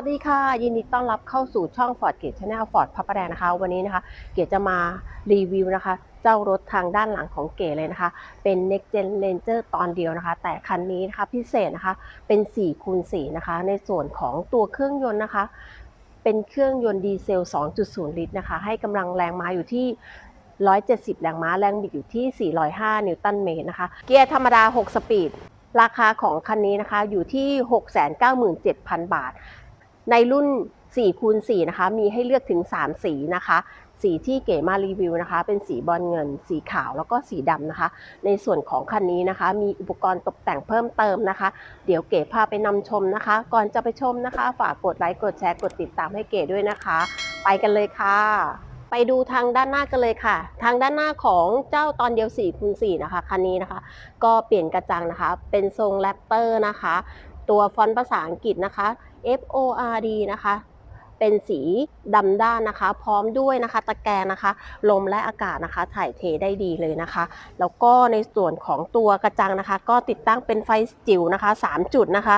สวัสดีค่ะ ยินดีต้อนรับเข้าสู่ช่อง Ford Gate Channel Ford พระประแดงนะคะ วันนี้นะคะ เก๋จะมารีวิวนะคะ เจ้ารถทางด้านหลังของเก๋เลยนะคะ เป็น Next Gen Ranger ตอนเดียวนะคะ แต่คันนี้นะคะพิเศษนะคะเป็น4คูณ4นะคะ ในส่วนของตัวเครื่องยนต์นะคะ เป็นเครื่องยนต์ดีเซล 2.0 ลิตรนะคะ ให้กำลังแรงม้าอยู่ที่ 170 แรงม้าแรงบิดอยู่ที่ 405 นิวตันเมตรนะคะ เกียร์ธรรมดา 6 สปีดราคาของคันนี้นะคะอยู่ที่ 697,000 บาท ในรุ่น4คูณ4นะคะ มีให้เลือกถึง 3 สีนะคะ สีที่เก๋มารีวิวนะคะ เป็นสีบอลเงิน สีขาวแล้วก็สีดำนะคะ ในส่วนของคันนี้นะคะ มีอุปกรณ์ตกแต่งเพิ่มเติมนะคะ เดี๋ยวเก๋พาไปนำชมนะคะ ก่อนจะไปชมนะคะ ฝากกดไลค์ กดแชร์ กดติดตามให้เก๋ด้วยนะคะ ไปกันเลยค่ะ ไปดูทางด้านหน้ากันเลยค่ะ ทางด้านหน้าของเจ้าตอนเดียว4คูณ4นะคะ คันนี้นะคะ ก็เปลี่ยนกระจังนะคะ เป็นทรงแรปเตอร์นะคะ ตัวฟอนต์ภาษาอังกฤษนะคะ F O R D นะคะ เป็นสีดำด้านนะคะ พร้อมด้วยนะคะตะแกรงนะคะ ลมและอากาศนะคะ ถ่ายเทได้ดีเลยนะคะ แล้วก็ในส่วนของตัวกระจังนะคะ ก็ติดตั้งเป็นไฟจิ๋วนะคะ 3 จุดนะคะ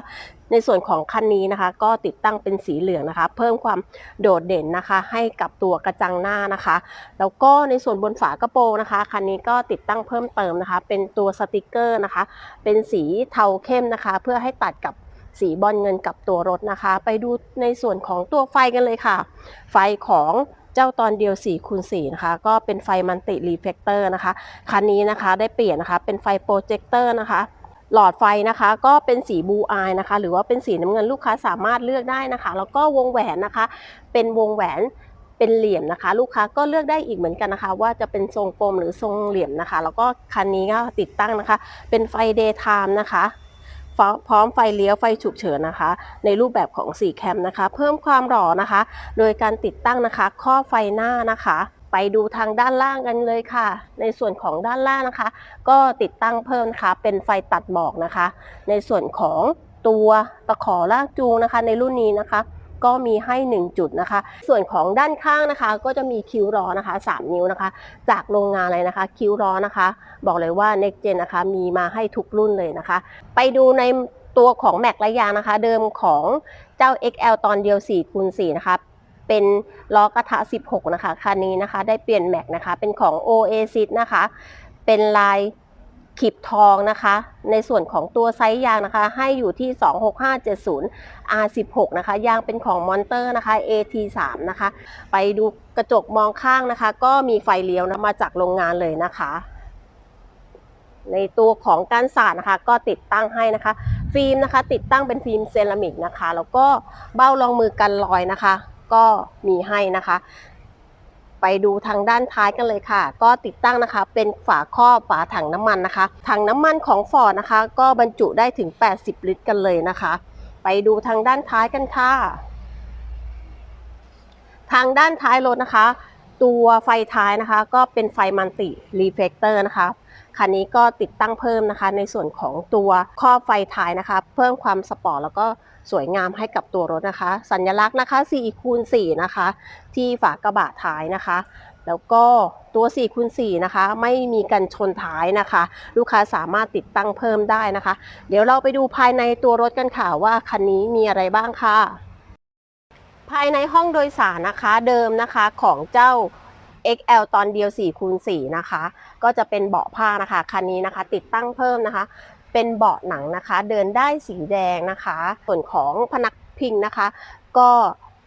ในส่วนของคันนี้นะคะ ก็ติดตั้งเป็นสีเหลืองนะคะ เพิ่มความโดดเด่นนะคะ ให้กับตัวกระจังหน้านะคะ แล้วก็ในส่วนบนฝากระโปรงนะคะคันนี้ก็ติดตั้งเพิ่มเติมนะคะ เป็นตัวสติกเกอร์นะคะ เป็นสีเทาเข้มนะคะ เพื่อให้ตัดกับสีบอลเงินกับตัวรถนะคะ ไปดูในส่วนของตัวไฟกันเลยค่ะ ไฟของเจ้าตอนเดียว4คูณ4นะคะ ก็เป็นไฟมันติรีเฟกเตอร์นะคะ คันนี้นะคะได้เปลี่ยนนะคะ เป็นไฟโปรเจคเตอร์นะคะ หลอดไฟนะคะ ก็เป็นสีบูอายนะคะ หรือว่าเป็นสีน้ำเงินลูกค้าสามารถเลือกได้นะคะ แล้วก็วงแหวนนะคะ เป็นวงแหวนเป็นเหลี่ยมนะคะ ลูกค้าก็เลือกได้อีกเหมือนกันนะคะ ว่าจะเป็นทรงกลมหรือทรงเหลี่ยมนะคะ แล้วก็คันนี้ก็ติดตั้งนะคะ เป็นไฟ daytime นะคะพร้อมไฟเลี้ยวไฟฉุกเฉินนะคะ ในรูปแบบของ4แคมนะคะ เพิ่มความหล่อนะคะ โดยการติดตั้งนะคะ ข้อไฟหน้านะคะ ไปดูทางด้านล่างกันเลยค่ะ ในส่วนของด้านล่างนะคะ ก็ติดตั้งเพิ่มนะคะ เป็นไฟตัดหมอกนะคะ ในส่วนของตัวตะขอลากจูงนะคะ ในรุ่นนี้นะคะ ก็มีให้ 1 จุดนะคะ ส่วนของด้านข้างนะคะ ก็จะมีคิ้วล้อนะคะ 3 นิ้วนะคะ จากโรงงานเลยนะคะ คิ้วล้อนะคะ บอกเลยว่า Next Gen นะคะ มีมาให้ทุกรุ่นเลยนะคะ ไปดูในตัวของแม็กและยางนะคะ เดิมของเจ้า XL ตอนเดียว4คูณ4นะคะ เป็นล้อกระทะ 16 นะคะ คันนี้นะคะ ได้เปลี่ยนแม็กนะคะ เป็นของ Oasis นะคะ เป็นลายขีบทองนะคะ ในส่วนของตัวไซส์ยางนะคะ ให้อยู่ที่ 26570 R16 นะคะ ยางเป็นของมอนเตอร์นะคะ AT3 นะคะ ไปดูกระจกมองข้างนะคะ ก็มีไฟเลี้ยวนะมาจากโรงงานเลยนะคะ ในตัวของการสาดนะคะ ก็ติดตั้งให้นะคะ ฟิล์มนะคะ ติดตั้งเป็นฟิล์มเซรามิกนะคะ แล้วก็เบ้ารองมือกันรอยนะคะ ก็มีให้นะคะ ไปดูทางด้านท้ายกันเลยค่ะ ก็ติดตั้งนะคะ เป็นฝาครอบฝาถังน้ำมันนะคะ ถังน้ำมันของฟอร์ดนะคะ ก็บรรจุได้ถึง 80 ลิตรกันเลยนะคะ ไปดูทางด้านท้ายกันค่ะ ทางด้านท้ายรถนะคะ ตัวไฟท้ายนะคะ ก็เป็นไฟมันติรีเฟกเตอร์นะคะ คันนี้ก็ติดตั้งเพิ่มนะคะ ในส่วนของตัวครอไฟท้ายนะคะ เพิ่มความสปอร์ตแล้วก็สวยงามให้กับตัวรถนะคะ สัญลักษณ์นะคะ4คูณ4นะคะ ที่ฝากระบะท้ายนะคะ แล้วก็ตัว4คูณ4นะคะ ไม่มีกันชนท้ายนะคะ ลูกค้าสามารถติดตั้งเพิ่มได้นะคะ เดี๋ยวเราไปดูภายในตัวรถกันค่ะว่าคันนี้มีอะไรบ้างค่ะ ภายในห้องโดยสารนะคะเดิมนะคะของเจ้า XL ตอนเดียว4คูณ4นะคะ ก็จะเป็นเบาะผ้านะคะ คันนี้นะคะ ติดตั้งเพิ่มนะคะ เป็นเบาะหนังนะคะ เดินได้สีแดงนะคะ ส่วนของพนักพิงนะคะ ก็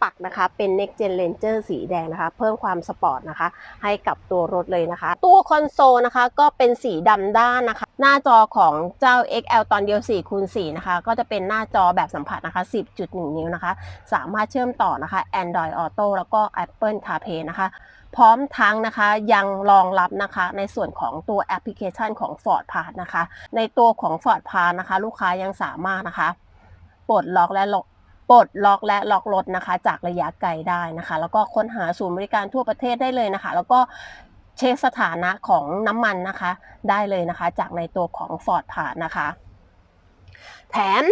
ปักนะคะ เป็น Next Gen Ranger สีแดงนะคะ เพิ่มความสปอร์ตนะคะ ให้กับตัวรถเลยนะคะ ตัวคอนโซลนะคะก็เป็นสีดำด้านนะคะ หน้าจอของเจ้า XL ตอนเดียว4คูณ4นะคะ ก็จะเป็นหน้าจอแบบสัมผัสนะคะ 10.1 นิ้วนะคะ สามารถเชื่อมต่อนะคะ Android Auto แล้วก็ Apple CarPlay นะคะพร้อมทั้งนะคะยังรองรับนะคะในส่วนของตัวแอปพลิเคชันของ Ford Pass นะคะ ในตัวของ Ford Pass นะคะ ลูกค้ายังสามารถนะคะปลดล็อกและล็อก ปลดล็อกและล็อกรถนะคะ จากระยะไกลได้นะคะ แล้วก็ค้นหาศูนย์บริการทั่วประเทศได้เลยนะคะ แล้วก็เช็คสถานะของน้ำมันนะคะ ได้เลยนะคะ จากในตัวของ Ford Pass นะคะ แถม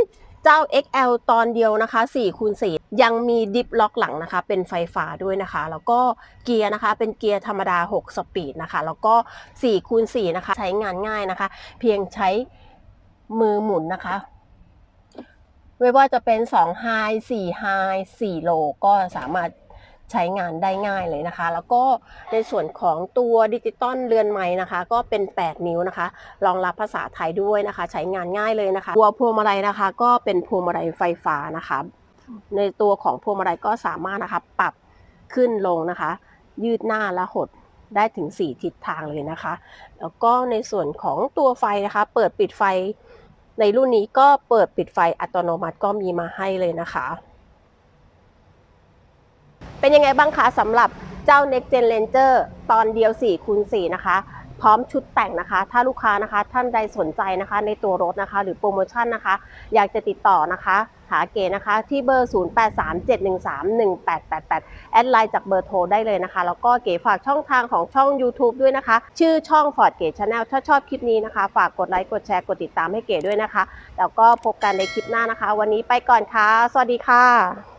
เจ้า XL ตอนเดียวนะคะ4คูณ4ยังมีดิฟล็อกหลังนะคะ เป็นไฟฟ้าด้วยนะคะ แล้วก็เกียร์นะคะ เป็นเกียร์ธรรมดา 6 สปีดนะคะ แล้วก็4คูณ4นะคะ ใช้งานง่ายนะคะ เพียงใช้มือหมุนนะคะ ไม่ว่าจะเป็น2 High 4 High 4 Low ก็สามารถใช้งานได้ง่ายเลยนะคะ แล้วก็ในส่วนของตัวดิจิตอลเรือนไม้นะคะ ก็เป็น 8 นิ้วนะคะ รองรับภาษาไทยด้วยนะคะ ใช้งานง่ายเลยนะคะ ตัวพวงมาลัยนะคะ ก็เป็นพวงมาลัยไฟฟ้านะคะ ในตัวของพวงมาลัยก็สามารถนะคะปรับขึ้นลงนะคะ ยืดหน้าและหดได้ถึง 4 ทิศทางเลยนะคะ แล้วก็ในส่วนของตัวไฟนะคะ เปิดปิดไฟ ในรุ่นนี้ก็เปิดปิดไฟอัตโนมัติก็มีมาให้เลยนะคะ เป็นยังไงบ้างคะสำหรับเจ้า Next Gen Ranger ตอนเดียว4คูณ4นะคะ พร้อมชุดแต่งนะคะ ถ้าลูกค้านะคะ ท่านใดสนใจนะคะ ในตัวรถนะคะ หรือโปรโมชั่นนะคะ อยากจะติดต่อนะคะ หาเก๋นะคะ ที่เบอร์ 0837131888 แอดไลน์จากเบอร์โทรได้เลยนะคะ แล้วก็เก๋ฝากช่องทางของช่อง YouTube ด้วยนะคะ ชื่อช่อง Ford เก๋ Channel ถ้าชอบคลิปนี้นะคะ ฝากกดไลค์กดแชร์กดติดตามให้เก๋ด้วยนะคะ แล้วก็พบกันในคลิปหน้านะคะ วันนี้ไปก่อนค่ะ สวัสดีค่ะ